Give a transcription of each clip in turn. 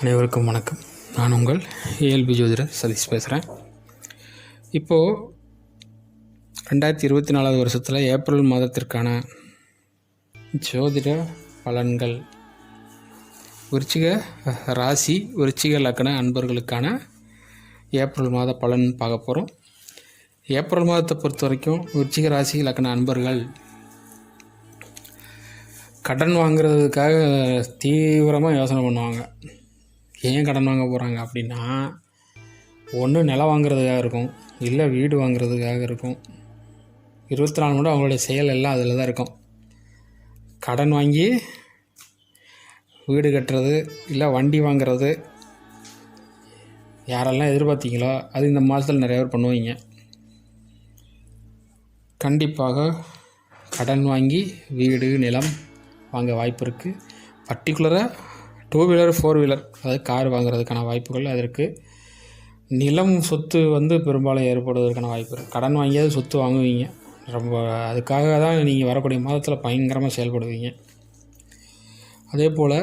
அனைவருக்கும் வணக்கம். நான் உங்கள் ஏஎல்பி ஜோதிடர் சதீஷ் பேசுகிறேன் இப்போது ரெண்டாயிரத்தி இருபத்தி நாலாவது வருஷத்தில் ஏப்ரல் மாதத்திற்கான ஜோதிட பலன்கள். விருச்சிக ராசி விருச்சிக லக்கண அன்பர்களுக்கான ஏப்ரல் மாத பலன் பார்க்க போகிறோம் ஏப்ரல் மாதத்தை பொறுத்த வரைக்கும் விருச்சிக ராசி லக்கண அன்பர்கள் கடன் வாங்குறதுக்காக தீவிரமாக யோசனை பண்ணுவாங்க. ஏன் கடன் வாங்க போகிறாங்க அப்படின்னா ஒன்று நிலம் வாங்குறதுக்காக இருக்கும் இல்லை வீடு வாங்குறதுக்காக இருக்கும். இருபத்தி நாலு மணி அவங்களுடைய செயல் எல்லாம் அதில் தான் இருக்கும். கடன் வாங்கி வீடு கட்டுறது இல்லை வண்டி வாங்குறது யாரெல்லாம் எதிர்பார்த்தீங்களோ அது இந்த மாதத்தில் நிறைய பேர் பண்ணுவீங்க. கண்டிப்பாக கடன் வாங்கி வீடு நிலம் வாங்க வாய்ப்பு இருக்குது பர்டிகுலராக டூ வீலர் ஃபோர் வீலர் அதாவது கார் வாங்குறதுக்கான வாய்ப்புகள் அதற்கு. நிலம் சொத்து வந்து பெரும்பாலும் ஏற்படுவதற்கான வாய்ப்பு இருக்குது கடன் வாங்கியாவது சொத்து வாங்குவீங்க. ரொம்ப அதுக்காக தான் நீங்கள் வரக்கூடிய மாதத்தில் பயங்கரமாக செயல்படுவீங்க. அதே போல்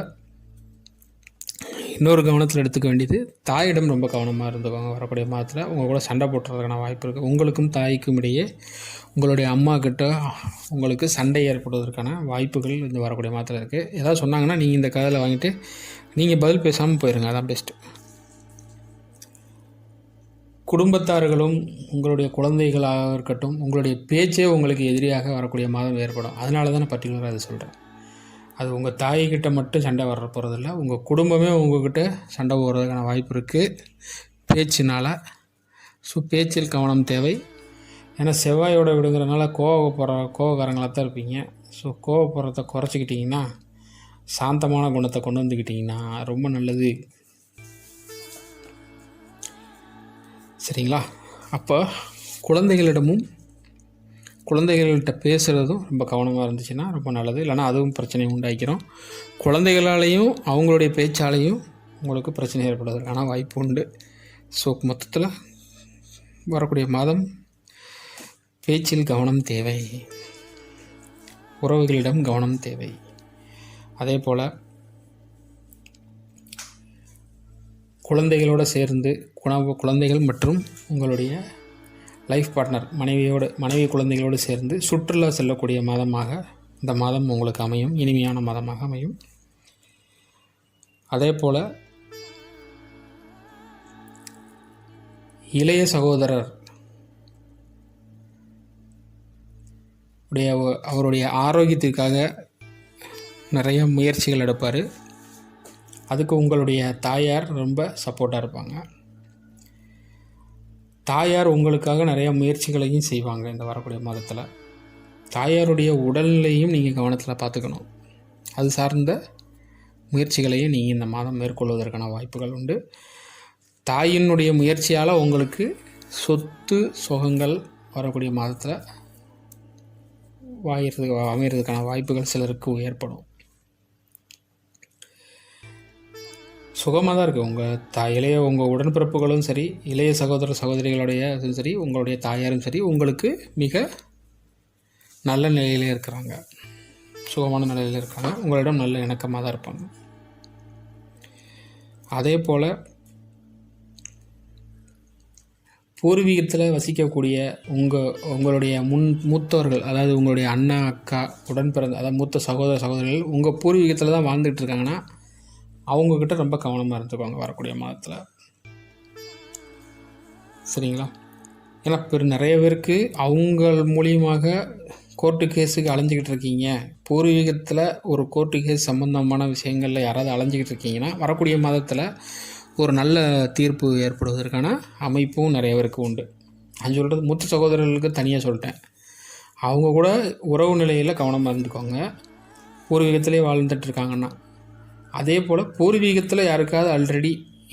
இன்னொரு கவனத்தில் எடுத்துக்க வேண்டியது தாயிடம் ரொம்ப கவனமாக இருந்துக்கோங்க வரக்கூடிய மாதத்தில் உங்கள் கூட சண்டை போட்டுறதுக்கான வாய்ப்பு இருக்குது உங்களுக்கும் தாய்க்கும் இடையே உங்களுடைய அம்மா கிட்ட உங்களுக்கு சண்டை ஏற்படுவதற்கான வாய்ப்புகள் இந்த வரக்கூடிய மாதத்தில் இருக்குது ஏதாவது சொன்னாங்கன்னா நீங்கள் இந்த கதையில் வாங்கிட்டு நீங்கள் பதில் பேசாமல் போயிருங்க. அதான் பெஸ்ட்டு குடும்பத்தார்களும் உங்களுடைய குழந்தைகளாக இருக்கட்டும் உங்களுடைய பேச்சே உங்களுக்கு எதிரியாக வரக்கூடிய மாதம் ஏற்படும். அதனால தான் நான் பர்டிகுலராக அதை சொல்கிறேன் அது உங்கள் தாய்கிட்ட மட்டும் சண்டை வர போகிறதில்ல உங்கள் குடும்பமே உங்கள்கிட்ட சண்டை போடுறதுக்கான வாய்ப்பு இருக்குது பேச்சினால். ஸோ பேச்சில் கவனம் தேவை. ஏன்னா செவ்வாயோட விடுங்கிறனால கோவப்படுற கோவக்காரங்களாக தான் இருப்பீங்க. ஸோ கோவப்படுறத குறைச்சிக்கிட்டிங்கன்னா சாந்தமான குணத்தை கொண்டு வந்துக்கிட்டிங்கன்னா ரொம்ப நல்லது. சரிங்களா? அப்போ குழந்தைகளிடமும் குழந்தைகள்கிட்ட பேசுகிறதும் ரொம்ப கவனமாக இருந்துச்சுன்னா ரொம்ப நல்லது. இல்லைனா அதுவும் பிரச்சனை உண்டாக்கிறோம் குழந்தைகளாலேயும் அவங்களுடைய பேச்சாலையும் உங்களுக்கு பிரச்சனை ஏற்படுவதற்கான வாய்ப்பு உண்டு. ஸோ மொத்தத்தில் வரக்கூடிய மாதம் பேச்சில் கவனம் தேவை. உறவுகளிடம் கவனம் தேவை. அதே போல் குழந்தைகளோடு சேர்ந்து குண குழந்தைகள் மற்றும் உங்களுடைய லைஃப் பார்ட்னர் மனைவியோடு மனைவி குழந்தைகளோடு சேர்ந்து சுற்றுலா செல்லக்கூடிய மாதமாக இந்த மாதம் உங்களுக்கு அமையும். இனிமையான மாதமாக அமையும். அதே போல் இளைய சகோதரர் உடைய அவருடைய ஆரோக்கியத்திற்காக நிறைய முயற்சிகள் எடுப்பார். அதுக்கு உங்களுடைய தாயார் ரொம்ப சப்போர்ட்டாக இருப்பாங்க. தாயார் உங்களுக்காக நிறைய முயற்சிகளையும் செய்வாங்க இந்த வரக்கூடிய மாதத்தில். தாயாருடைய உடல்நிலையும் நீங்கள் கவனத்தில் பார்த்துக்கணும். அது சார்ந்த முயற்சிகளையும் நீங்கள் இந்த மாதம் மேற்கொள்வதற்கான வாய்ப்புகள் உண்டு. தாயினுடைய முயற்சியால் உங்களுக்கு சொத்து சுகங்கள் வரக்கூடிய மாதத்தில் வாயிறதுக்கு அமையிறதுக்கான வாய்ப்புகள் சிலருக்கு ஏற்படும். சுகமாக தான் இருக்குது உங்கள் தா இளைய உங்கள் உடன்பிறப்புகளும் சரி இளைய சகோதர சகோதரிகளுடைய இதுவும் சரி உங்களுடைய தாயாரும் சரி உங்களுக்கு மிக நல்ல நிலையிலே இருக்கிறாங்க. சுகமான நிலையில் இருக்காங்க. உங்களிடம் நல்ல இணக்கமாக தான் இருப்பாங்க. அதே போல் பூர்வீகத்தில் வசிக்கக்கூடிய உங்கள் உங்களுடைய முன் மூத்தவர்கள் அதாவது உங்களுடைய அண்ணா அக்கா உடன் பிறந்த அதாவது மூத்த சகோதர சகோதரிகள் உங்கள் பூர்வீகத்தில் தான் வாழ்ந்துகிட்டு இருக்காங்கன்னா அவங்கக்கிட்ட ரொம்ப கவனமாக இருந்துக்குவாங்க வரக்கூடிய மாதத்தில். சரிங்களா? ஏன்னா பெரு நிறைய பேருக்கு அவங்க மூலியமாக கோர்ட்டு கேஸுக்கு அலைஞ்சிக்கிட்டு இருக்கீங்க. பூர்வீகத்தில் ஒரு கோர்ட்டு கேஸ் சம்மந்தமான விஷயங்களில் யாராவது அலைஞ்சிக்கிட்டு இருக்கீங்கன்னா வரக்கூடிய மாதத்தில் ஒரு நல்ல தீர்ப்பு ஏற்படுவதற்கான அமைப்பும் நிறைய பேருக்கு உண்டு. நான் சொல்கிறது மூத்த சகோதரர்களுக்கு தனியாக சொல்லிட்டேன். அவங்க கூட உறவு நிலையில் கவனமாக இருந்துக்கோங்க. பூர்வீகத்திலே வாழ்ந்துட்டு இருக்காங்கன்னா அதே போல் பூர்வீகத்தில் யாருக்காவது ஆல்ரெடி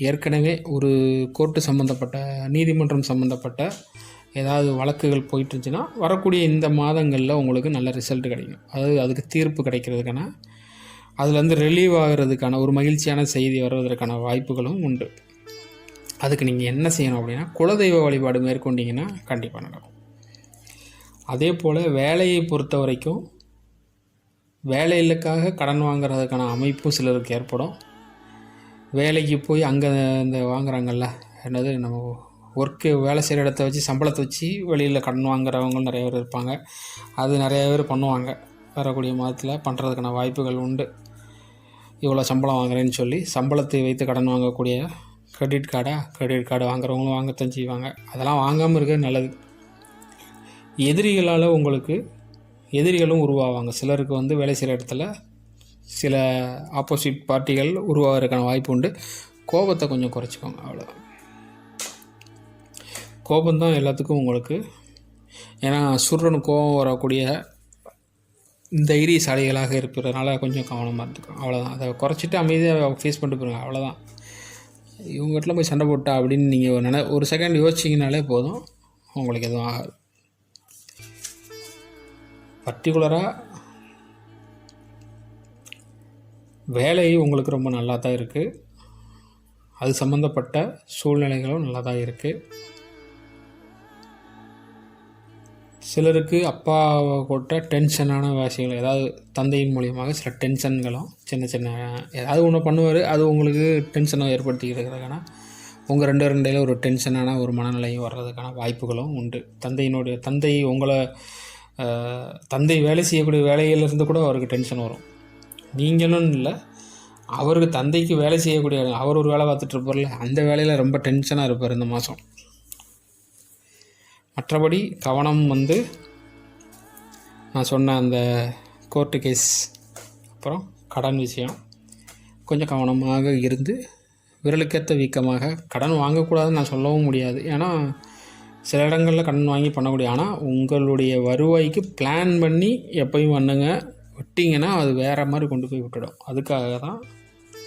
ஏற்கனவே ஒரு கோர்ட்டு சம்மந்தப்பட்ட நீதிமன்றம் சம்மந்தப்பட்ட ஏதாவது வழக்குகள் போயிட்டுருந்துச்சுன்னா வரக்கூடிய இந்த மாதங்களில் உங்களுக்கு நல்ல ரிசல்ட் கிடைக்கும். அதாவது அதுக்கு தீர்ப்பு கிடைக்கிறதுக்கான அதுலேருந்து ரிலீவ் ஆகிறதுக்கான ஒரு மகிழ்ச்சியான செய்தி வருவதற்கான வாய்ப்புகளும் உண்டு. அதுக்கு நீங்கள் என்ன செய்யணும் அப்படின்னா குலதெய்வ வழிபாடு மேற்கொண்டீங்கன்னா கண்டிப்பாக நடக்கும். அதே போல் வேலையை பொறுத்த வரைக்கும் வேலைகளுக்காக கடன் வாங்குறதுக்கான அமைப்பும் சிலருக்கு ஏற்படும். வேலைக்கு போய் அங்கே இந்த வாங்குறாங்கல்ல என்னது நம்ம ஒர்க்கு வேலை செய்கிற இடத்த வச்சு சம்பளத்தை வச்சு வெளியில் கடன் வாங்குறவங்க நிறைய பேர் இருப்பாங்க. அது நிறைய பேர் பண்ணுவாங்க. வரக்கூடிய மாதத்தில் பண்ணுறதுக்கான வாய்ப்புகள் உண்டு. இவ்வளோ சம்பளம் வாங்குறேன்னு சொல்லி சம்பளத்தை வைத்து கடன் வாங்கக்கூடிய கிரெடிட் கார்டா கிரெடிட் கார்டு வாங்குறவங்களும் வாங்கத்தான் செய்வாங்க. அதெல்லாம் வாங்காமல் இருக்கிறது நல்லது. எதிரிகளால் உங்களுக்கு எதிரிகளும் உருவாவாங்க. சிலருக்கு வந்து வேலை செய்கிற இடத்துல சில ஆப்போசிட் பார்ட்டிகள் உருவாகிறதுக்கான வாய்ப்பு உண்டு. கோபத்தை கொஞ்சம் குறைச்சிக்கோங்க அவ்வளோதான் கோபந்தான் எல்லாத்துக்கும் உங்களுக்கு. ஏன்னா சுருடன் கோபம் வரக்கூடிய தைரியசாலிகளாக இருக்கிறதுனால கொஞ்சம் கவனமாக இருந்துக்கும் அவ்வளோதான் அதை குறைச்சிட்டு அமைதியாக ஃபேஸ் பண்ணிட்டு போயிருங்க அவ்வளோதான் இவங்ககிட்ட போய் சண்டை போட்டா அப்படின்னு நீங்கள் ஒரு நினை ஒரு செகண்ட் யோசிச்சிங்கனாலே போதும். உங்களுக்கு எதுவும் ஆகாது. பர்டிகுலராக வேலை உங்களுக்கு ரொம்ப நல்லா தான் இருக்குது அது சம்மந்தப்பட்ட சூழ்நிலைகளும் நல்லா தான் இருக்குது சிலருக்கு அப்பாவை கொட்ட டென்ஷனான விஷயங்கள் ஏதாவது தந்தையின் மூலியமாக சில டென்ஷன்களும் சின்ன சின்ன ஏதாவது ஒன்று பண்ணுவார் அது உங்களுக்கு டென்ஷனை ஏற்படுத்திக்கிறதுக்கான உங்கள் ரெண்டு ரெண்டையில் ஒரு டென்ஷனான ஒரு மனநிலையும் வர்றதுக்கான வாய்ப்புகளும் உண்டு. தந்தையினுடைய தந்தை உங்களை தந்தை வேலை செய்யக்கூடிய வேலையிலிருந்து கூட அவருக்கு டென்ஷன் வரும். நீங்களும் இல்லை அவருக்கு தந்தைக்கு வேலை செய்யக்கூடிய அவர் ஒரு வேலை பார்த்துட்டு இருப்பார்ல அந்த வேலையில் ரொம்ப டென்ஷனாக இருப்பார் இந்த மாதம் மற்றபடி கவனம் வந்து நான் சொன்ன அந்த கோர்ட்டு கேஸ் அப்புறம் கடன் விஷயம். கொஞ்சம் கவனமாக இருந்து விரலுக்கேற்ற வீக்கமாக கடன் வாங்கக்கூடாதுன்னு நான் சொல்லவும் முடியாது. ஏன்னா சில இடங்களில் கடன் வாங்கி பண்ணக்கூடிய ஆனால் உங்களுடைய வருவாய்க்கு பிளான் பண்ணி எப்பயும் பண்ணுங்க. விட்டிங்கன்னா அது வேறு மாதிரி கொண்டு போய் விட்டுடும். அதுக்காக தான்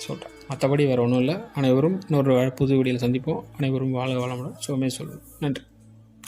சொல்கிறேன் மற்றபடி வேறு ஒன்றும் இல்லை. அனைவரும் இன்னொரு புது வீடியோவில் சந்திப்போம். அனைவரும் வாழ வளமுடன். சுகமே சொல்லுங்கள் நன்றி.